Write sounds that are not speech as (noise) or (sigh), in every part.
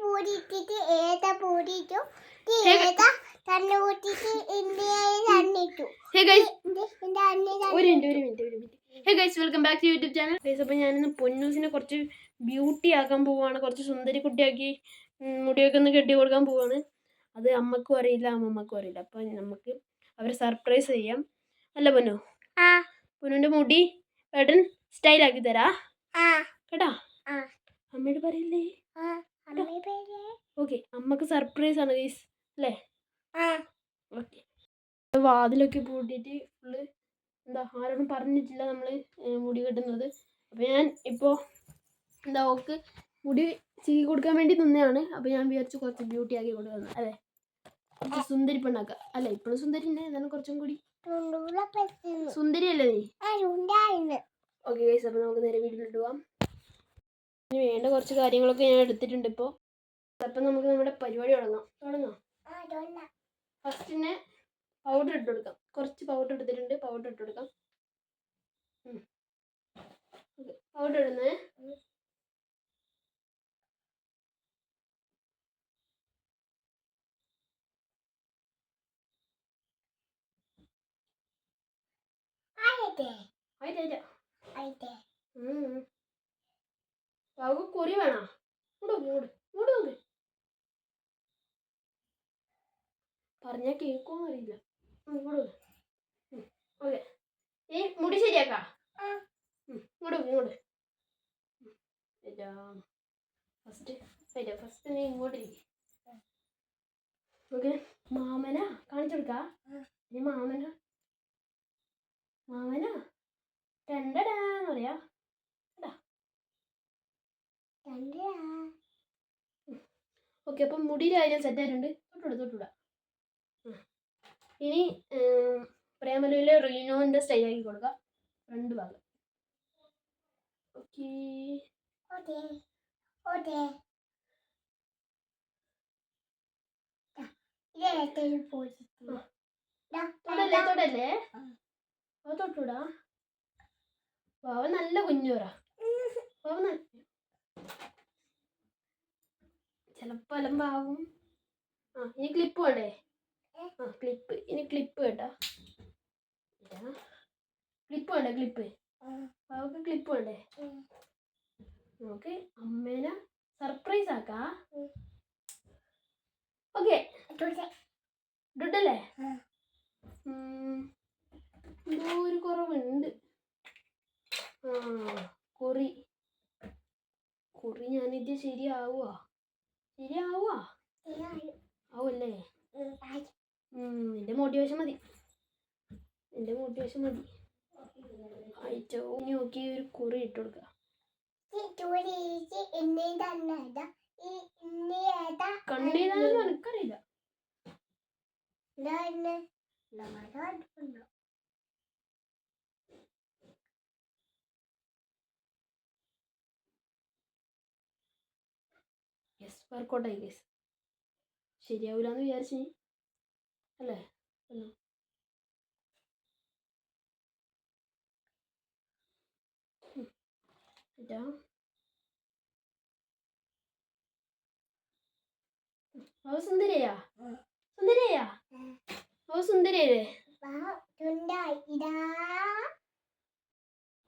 പൂരിട്ടിട്ട് ഏത പൂരിട്ടു? Welcome back to YouTube channel. അപ്പോൾ ഞാനിന്ന് പൊന്നൂസിനെ കുറച്ച് ബ്യൂട്ടി ആക്കാൻ പോവാണ്. കുറച്ച് സുന്ദരി കുട്ടിയാക്കി മുടിയൊക്കെ ഒന്ന് കെട്ടി കൊടുക്കാൻ പോവാണ്. അത് അമ്മക്കും അറിയില്ല അമ്മമ്മക്കും അറിയില്ല. അപ്പോൾ നമുക്ക് അവരെ സർപ്രൈസ് ചെയ്യാം. അല്ല പൊന്നു. ആ. പൊന്നുവിന്റെ മുടി ഏട്ടൻ സ്റ്റൈലാക്കി തരാ. കേട്ടാ. അമ്മയോട് പറയില്ലേ? (laughs) ഓക്കെ അമ്മയ്ക്ക് സർപ്രൈസ് ആണ് ഗൈസ് അല്ലേ? ഓക്കെ. വാതിലൊക്കെ പൂട്ടിയിട്ട് ഫുള്ള് എന്താ ആരോടും പറഞ്ഞിട്ടില്ല നമ്മൾ മുടി കെട്ടുന്നത്. അപ്പോൾ ഞാൻ ഇപ്പോൾ എന്താ ഓക്ക് മുടി ചീകി കൊടുക്കാൻ വേണ്ടി നിന്നതാണ് അപ്പോൾ ഞാൻ വിചാരിച്ചു കുറച്ച് ബ്യൂട്ടി ആക്കി കൊടുക്കുന്നത് അല്ലേ? കുറച്ച് സുന്ദരി പെണ്ണാക്ക അല്ല ഇപ്പോഴും സുന്ദരി തന്നെ എന്നാലും കുറച്ചും കൂടി സുന്ദരി അല്ലേ നീ? ഓക്കെ ഗൈസ് അപ്പോൾ നമുക്ക് നേരെ വീട്ടിലോട്ട് പോവാം. ഇനി വേണ്ട കുറച്ച് കാര്യങ്ങളൊക്കെ ഞാൻ എടുത്തിട്ടുണ്ട് ഇപ്പോൾ അപ്പം നമുക്ക് നമ്മുടെ പരിപാടി തുടങ്ങാം. തുടങ്ങാം? ഫസ്റ്റിന് പൗഡർ ഇട്ട് കൊടുക്കാം. കുറച്ച് പൗഡർ എടുത്തിട്ടുണ്ട്. പൗഡർ ഇട്ട് കൊടുക്കാം. പൗഡർ ഇടുന്നേ. ആയിട്ടേ ആയിട്ടേ ആയിട്ടേ അവൾക്ക് കുറി വേണോ? മൂട് മൂട് മൂട് നോക്ക് പറഞ്ഞാൽ കേൾക്കുമെന്ന് അറിയില്ല. ഇങ്ങോട്ട് ഓക്കെ. ഈ മുടി ശരിയാക്കാ. ഇങ്ങോട്ട് ഇങ്ങോട്ട് ഫസ്റ്റ് വരാം. ഫസ്റ്റ് നീ ഇങ്ങോട്ട് ഓക്കെ. മാമന? കാണിച്ചു കൊടുക്കാ? നീ മാമന? മാമന? രണ്ടടാന്ന് പറയാ രണ്ടാ ഓക്കെ അപ്പം മുടിയിൽ കാര്യം സെറ്റ് ആയിട്ടുണ്ട് തൊട്ടുവിടാം തൊട്ടുവിടാം. ഇനി പ്രേമലുവിലെ റീനോന്റെ സ്റ്റൈൽ ആക്കി കൊടുക്കാം. രണ്ട് ഭാഗം. ഓക്കെ. ഓക്കേ. ഓക്കേ തൊടല്ലേ തൊടല്ലേ വാവ നല്ല കുഞ്ഞോറ വാവ നല്ല ചിലപ്പോ അലമ്പാവും. ആ ഇനി ക്ലിപ്പ് വേണ്ടേ? ആ ക്ലിപ്പ് ഇനി ക്ലിപ്പ് കേട്ടാ ക്ലിപ്പ് വേണ്ടേ ക്ലിപ്പ് അവക്ക് ക്ലിപ്പ് വേണ്ടേ? നമുക്ക് അമ്മേനെ സർപ്രൈസ് ആക്കാ. ഓക്കേ ഡുഡല്ലേ. എന്തോ ഒരു കുറവുണ്ട്. ആ കുറി. കുറി ഞാനിത് ശരിയാവുക ശരിയാവുക ആവുമല്ലേ എന്റെ മോട്ടിവേഷൻ മതി. എന്റെ മോട്ടിവേഷൻ മതി. അയച്ചോ ഇനി നോക്കി ഒരു കുറി ഇട്ട് കൊടുക്കുക കണ്ടില്ല എനിക്കറിയില്ല. എന്നെ യെസ് വർക്കൗട്ടായി ഗേസ് ശരിയാവില്ലാന്ന് വിചാരിച്ചു നീ അല്ലേ? ഒന്ന്. ഇതാ. സുന്ദരിയാ. സുന്ദരിയാ? സുന്ദരിയല്ലേ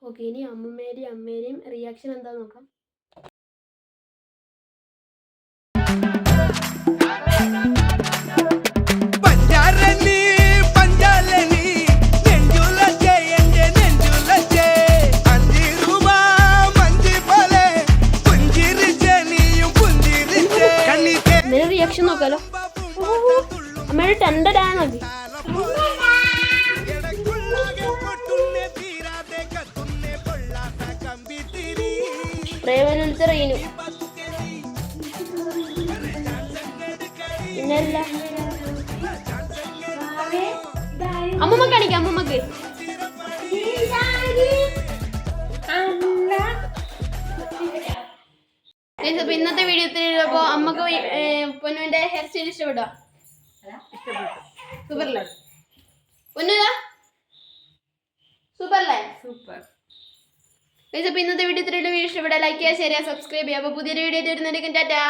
ഓക്കെ ഇനി അമ്മമ്മേരെയും അമ്മേരെയും റിയാക്ഷൻ എന്താ നോക്കാം. റിയാക്ഷൻ നോക്കാലോ. അമ്മയുടെ ടെൻഡഡാണത് ആണ് മതി. അമ്മമ്മ കാണിക്കാം അമ്മമ്മക്ക്. അപ്പൊ ഇന്നത്തെ വീഡിയോ അപ്പൊ അമ്മയ്ക്ക് പൊന്നുവിന്റെ ഹെയർ സ്റ്റൈൽ ഇഷ്ടപ്പെട്ടോ? സൂപ്പറല്ലേ പൊന്നുതാ സൂപ്പറല്ലേ സൂപ്പർ ഗൈസ് അപ്പോൾ ഇന്നത്തെ വീഡിയോ ഇത്രയുള്ള വീഡിയോ ഇഷ്ടപ്പെട്ടാൽ ലൈക്ക് ചെയ്യുക ഷെയർ ചെയ്യുക സബ്സ്ക്രൈബ് ചെയ്യുക. അപ്പൊ പുതിയൊരു വീഡിയോ വരുന്നതിലേക്ക് ടാറ്റാ.